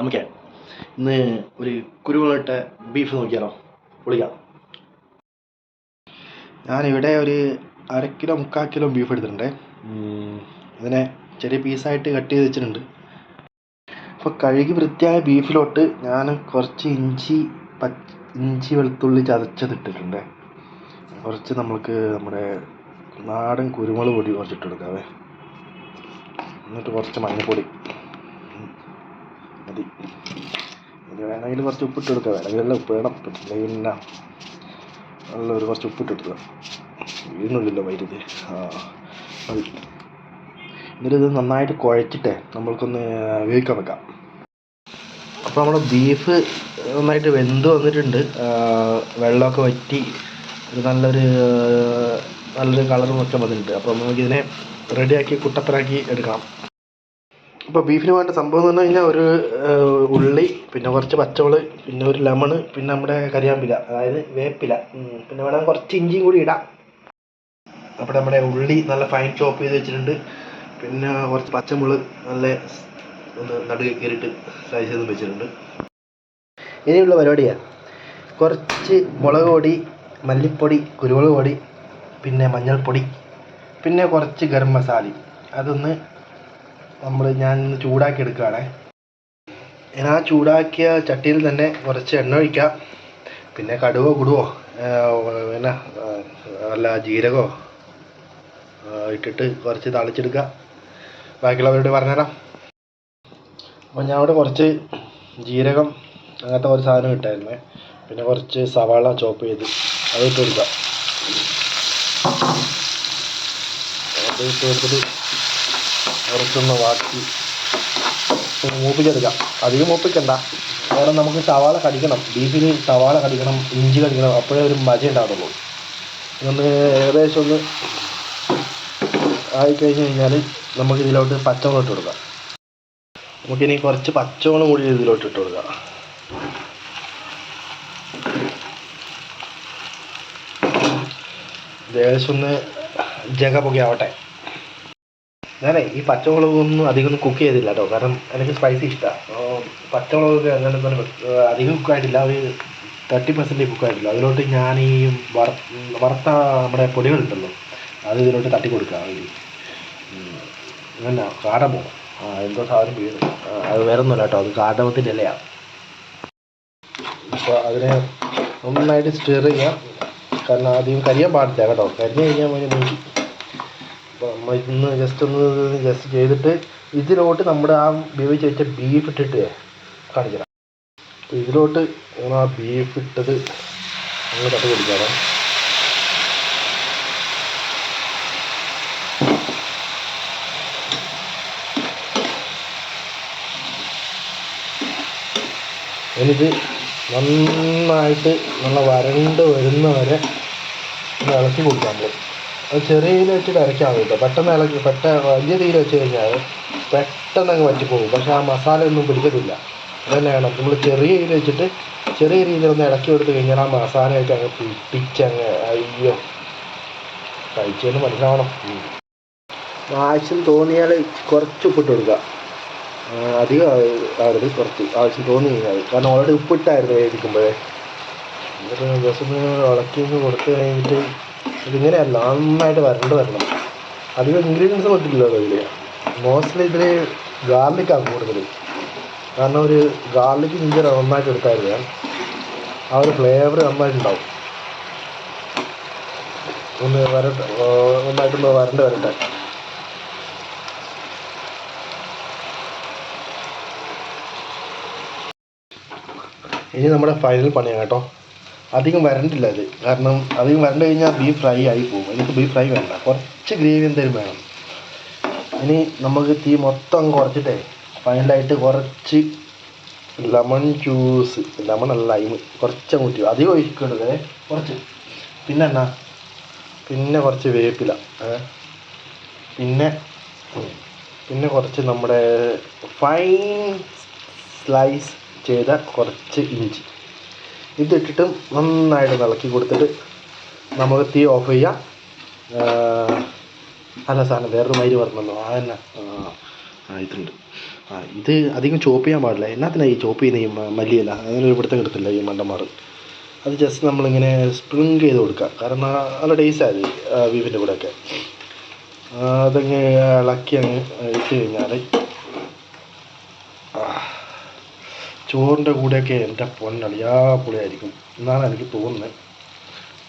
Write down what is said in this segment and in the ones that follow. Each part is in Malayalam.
നമുക്കേ ഇന്ന് ഒരു കുരുമുളകിട്ട ബീഫ് നോക്കിയാലോ? പൊളിക്കാം. ഞാനിവിടെ ഒരു അര കിലോ മുക്കാൽ കിലോ ബീഫ് എടുത്തിട്ടുണ്ട്. അതിനെ ചെറിയ പീസായിട്ട് കട്ട് ചെയ്ത് വെച്ചിട്ടുണ്ട്. അപ്പോൾ കഴുകി വൃത്തിയായ ബീഫിലോട്ട് ഞാൻ കുറച്ച് ഇഞ്ചി ഇഞ്ചി വെളുത്തുള്ളി ചതച്ചതിട്ടിട്ടുണ്ട് കുറച്ച് നമ്മൾക്ക് നമ്മുടെ നാടൻ കുരുമുളക് പൊടി കുറച്ചിട്ട് കൊടുക്കാവേ. എന്നിട്ട് കുറച്ച് മഞ്ഞൾപ്പൊടി. മതി. ഇനി വേണമെങ്കിൽ കുറച്ച് ഉപ്പിട്ട് കൊടുക്കാം. വേണമെങ്കിൽ ഉപ്പ് വേണം. പിന്നെ നല്ല ഒരു കുറച്ച് ഉപ്പിട്ട് കൊടുക്കുക. വീണുള്ളില്ലോ വൈദ്യുതി? ആ മതി. എന്നിട്ട് ഇത് നന്നായിട്ട് കുഴച്ചിട്ടേ നമ്മൾക്കൊന്ന് വേവിക്കാൻ വെക്കാം. അപ്പോൾ നമ്മുടെ ബീഫ് നന്നായിട്ട് വെന്ത് വന്നിട്ടുണ്ട്. വെള്ളമൊക്കെ വറ്റി ഒരു നല്ലൊരു നല്ലൊരു കളറും ഒക്കെ വന്നിട്ടുണ്ട്. അപ്പോൾ നമുക്കിതിനെ റെഡിയാക്കി കുട്ടപ്പനാക്കി എടുക്കണം. ഇപ്പോൾ ബീഫിന് വേണ്ട സംഭവം എന്ന് പറഞ്ഞു കഴിഞ്ഞാൽ ഒരു ഉള്ളി പിന്നെ കുറച്ച് പച്ചമുളക് പിന്നെ ഒരു ലെമണ് പിന്നെ നമ്മുടെ കരിയാമ്പില അതായത് വേപ്പില. പിന്നെ വേണം കുറച്ച് ഇഞ്ചിയും കൂടി ഇടാം. അപ്പോൾ നമ്മുടെ ഉള്ളി നല്ല ഫൈൻ ചോപ്പ് ചെയ്ത് വെച്ചിട്ടുണ്ട്. പിന്നെ കുറച്ച് പച്ചമുളക് നല്ല ഒന്ന് നടുക കയറിയിട്ട് സ്ലൈസ് ചെയ്ത് വെച്ചിട്ടുണ്ട്. ഇനിയുള്ള പരിപാടിയാണ് കുറച്ച് മുളക് പൊടി മല്ലിപ്പൊടി കുരുമുളക് പൊടി പിന്നെ മഞ്ഞൾപ്പൊടി പിന്നെ കുറച്ച് ഗരം മസാലയും. അതൊന്ന് നമ്മൾ ഞാൻ ചൂടാക്കി എടുക്കുകയാണേ ഞാൻ ആ ചൂടാക്കിയ ചട്ടിയിൽ തന്നെ കുറച്ച് എണ്ണ ഒഴിക്കാം. പിന്നെ കടുവോ കുടുവോ പിന്നെ അല്ല ആ, ഇട്ടിട്ട് കുറച്ച് തളിച്ചെടുക്കുക. ബാക്കിയുള്ളവരോട് പറഞ്ഞുതരാം. അപ്പോൾ ഞാൻ അവിടെ കുറച്ച് ജീരകം അങ്ങനത്തെ കുറച്ച് സാധനം ഇട്ടായിരുന്നു. പിന്നെ കുറച്ച് സവാള ചോപ്പ് ചെയ്ത് അത് ഇട്ട് കൊടുക്കാം. അത് ഇട്ട് കൊടുത്തിട്ട് കുറച്ചൊന്ന് ഒന്ന് മൂപ്പിച്ചെടുക്കാം. അധികം മൂപ്പിക്കണ്ട. കാരണം നമുക്ക് സവാള കടിക്കണം. ബീഫിന് സവാള കടിക്കണം ഇഞ്ചി കടിക്കണം അപ്പോഴേ ഒരു മജ ഉണ്ടാകത്തുള്ളൂ ഒന്ന് ഏകദേശം ഒന്ന് ആയിക്കഴിഞ്ഞ് കഴിഞ്ഞാൽ നമുക്ക് ഇതിലോട്ട് പച്ചമുളക് ഇട്ട് കൊടുക്കാം. നമുക്കിനി കുറച്ച് പച്ചമുളക് കൂടി ഇതിലോട്ട് ഇട്ട് കൊടുക്കാം. ഏകദേശം ഒന്ന് ജഗ പൊക്കെ ആവട്ടെ ഞാനേ ഈ പച്ചമുളകൊന്നും അധികം കുക്ക് ചെയ്തില്ല കേട്ടോ കാരണം എനിക്ക് സ്പൈസി ഇഷ്ടമാണ് പച്ചമുളക് അങ്ങനെ തന്നെ അധികം കുക്കായിട്ടില്ല ഒരു തേർട്ടി പെർസെന്റ് കുക്കായിട്ടില്ല അതിലോട്ട് ഞാൻ ഈ വറ വറുത്ത നമ്മുടെ പൊടികളുണ്ടല്ലോ അത് ഇതിലോട്ട് തട്ടി കൊടുക്കുക. ഒരു അങ്ങനെ കാടമോ? ആ എന്തോ സാധനം വീണ് അത് വേറെ ഒന്നുമില്ല കേട്ടോ. അത് കാടമത്തിന്റെ ഇലയാണ് അപ്പോൾ അതിനെ നന്നായിട്ട് സ്റ്റിർ ചെയ്യാം. കാരണം ആദ്യം കരിയാൻ പാടില്ല കേട്ടോ. കരിഞ്ഞ് കഴിഞ്ഞാൽ മതി അപ്പോൾ ഇന്ന് ജസ്റ്റ് ഒന്ന് ജസ്റ്റ് ചെയ്തിട്ട് ഇതിലോട്ട് നമ്മുടെ ആ വേവിച്ച് വെച്ച ബീഫ് ഇട്ടിട്ട് കാണിക്കണം അപ്പോൾ ഇതിലോട്ട് നമ്മൾ ആ ബീഫ് ഇട്ടത് നമ്മൾ തട്ടി കൊടുക്കണം എന്നിട്ട് നന്നായിട്ട് നല്ല വരണ്ട് വരുന്ന വരെ ഇളക്കി കൊടുക്കാം നമ്മൾ അത് ചെറിയ തീയിൽ വെച്ചിട്ട് അരക്കാൻ കേട്ടോ. പെട്ടെന്ന് ഇളക്കി പെട്ടെന്ന് വലിയ തീയിൽ വെച്ച് കഴിഞ്ഞാൽ പെട്ടെന്ന് അങ്ങ് വറ്റിപ്പോകും. പക്ഷേ ആ മസാല ഒന്നും പിടിക്കത്തില്ല. അതന്നെയാണ് നമ്മൾ ചെറിയ തീയിൽ വെച്ചിട്ട് ചെറിയ രീതിയിൽ ഒന്ന് ഇളക്കി കൊടുത്തു കഴിഞ്ഞാൽ ആ മസാലയൊക്കെ അങ്ങ് പിടിച്ചങ്ങ് അയ്യോ. കഴിച്ചതിന് മനസ്സിലാവണം. ആവശ്യം തോന്നിയാൽ കുറച്ച് ഉപ്പിട്ട് കൊടുക്കുക. അധികം ആവരുത്. കുറച്ച് ആവശ്യം തോന്നി കഴിഞ്ഞാൽ കാരണം ഓൾറെഡി ഉപ്പിട്ടായിരുന്നു വേവിക്കുമ്പോഴേ. എന്നിട്ട് ജസ്റ്റ് ഇളക്കി കൊടുത്ത് കഴിഞ്ഞിട്ട് ഇതിങ്ങനെയല്ല നന്നായിട്ട് വരണ്ട് വരണം. അധികം ഇൻഗ്രീഡിയൻസ് പറ്റില്ലല്ലോ ഇതിൽ മോസ്റ്റ്ലി ഇതിൽ ഗാർലിക്കാണ് കൂടുതൽ കാരണം ഒരു ഗാർലിക് ജിഞ്ചർ നന്നായിട്ട് എടുത്തായിരുന്നു ആ ഒരു ഫ്ലേവർ നന്നായിട്ടുണ്ടാവും. ഒന്ന് വരട്ടെ നന്നായിട്ടൊന്ന് വരണ്ട് വരട്ടെ. ഇനി നമ്മുടെ ഫൈനൽ പണിയാണ് കേട്ടോ. അധികം വരണ്ടില്ല അത്. കാരണം അധികം വരണ്ട് കഴിഞ്ഞാൽ ബീഫ് ഫ്രൈ ആയി പോകും. എനിക്ക് ബീഫ് ഫ്രൈ വേണ്ട. കുറച്ച് ഗ്രേവി എന്തേലും വേണം. ഇനി നമുക്ക് തീ മൊത്തം അങ്ങ് കുറച്ചിട്ടേ ഫൈനലായിട്ട് കുറച്ച് ലെമൺ ജ്യൂസ് ലെമൺ അല്ല ലൈമ് കുറച്ച് അങ്ങോട്ട് അധികം ഒഴിക്കരുത് കുറച്ച്. പിന്നെ എന്നാ? പിന്നെ കുറച്ച് വേപ്പില? പിന്നെ പിന്നെ കുറച്ച് നമ്മുടെ ഫൈൻ സ്ലൈസ് ചെയ്ത കുറച്ച് ഇഞ്ചി. ഇതിട്ടിട്ട് നന്നായിട്ട് ഇളക്കി കൊടുത്തിട്ട് നമുക്ക് തീ ഓഫ് ചെയ്യാം. അല്ല സാധനം വേറൊരു മൈര് പറഞ്ഞല്ലോ ആ തന്നെ ആ ഇതുണ്ട്. ആ ഇത് അധികം ചോപ്പ് ചെയ്യാൻ പാടില്ല. എന്നാത്തിനാണ് ഈ ചോപ്പ് ചെയ്യുന്ന ഈ മല്ലിയല്ല മല്ലിയില? അതിനൊരു പിടുത്തം കിട്ടത്തില്ല ഈ മണ്ടന്മാർ. അത് ജസ്റ്റ് നമ്മളിങ്ങനെ സ്പ്രിങ് ചെയ്ത് കൊടുക്കുക കാരണം നല്ല ടേസ്റ്റ് ആയി ബീഫിന്റെ കൂടെയൊക്കെ. അതങ്ങ് ഇളക്കി അങ്ങ് ഇട്ട് കഴിഞ്ഞാൽ ചോറിന്റെ കൂടെയൊക്കെ എന്റെ പൊന്നളിയാ പൊളിയായിരിക്കും എന്നാണ് എനിക്ക് തോന്നുന്നത്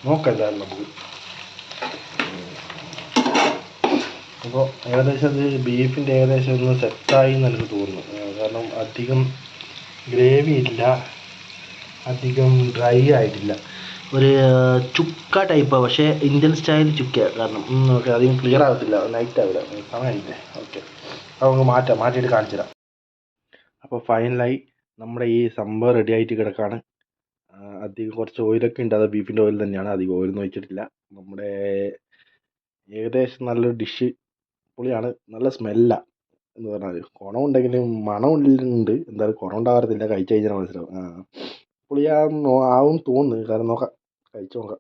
നോക്കാം എന്തായാലും നമുക്ക്. അപ്പോൾ ഏകദേശം അത് ബീഫിന്റെ ഏകദേശം ഒന്ന് സെറ്റായി എന്ന് എനിക്ക് തോന്നുന്നു കാരണം അധികം ഗ്രേവി ഇല്ല. അധികം ഡ്രൈ ആയിട്ടില്ല. ഒരു ചുക്ക ടൈപ്പ്. പക്ഷേ ഇന്ത്യൻ സ്റ്റൈൽ ചുക്ക. കാരണം ഓക്കെ അധികം ക്ലിയർ ആകത്തില്ല. നൈറ്റ് ആവില്ല. സമയമില്ലേ? ഓക്കെ. അപ്പോൾ നമുക്ക് മാറ്റാം. മാറ്റിയിട്ട് കാണിച്ചു തരാം അപ്പോൾ ഫൈനലായി നമ്മുടെ ഈ സംഭവം റെഡി ആയിട്ട് കിടക്കുകയാണ് അധികം കുറച്ച് ഓയിലൊക്കെ ഉണ്ട്. അത് ബീഫിന്റെ ഓയിൽ തന്നെയാണ്. അധികം ഓയിലൊന്നും ഒഴിച്ചിട്ടില്ല. നമ്മുടെ ഏകദേശം നല്ലൊരു ഡിഷ് പൊളിയാണ്. നല്ല സ്മെല്ലാണ് എന്ന് പറഞ്ഞാൽ കുണമുണ്ടെങ്കിലും മണമുണ്ട് എന്തായാലും കുണം ഉണ്ടാകത്തില്ല കഴിച്ച് കഴിഞ്ഞാൽ മനസ്സിലാവും. ആ പുളിയാന്ന് ആവും തോന്നുന്നു. കാരണം നോക്കാം. കഴിച്ച് നോക്കാം.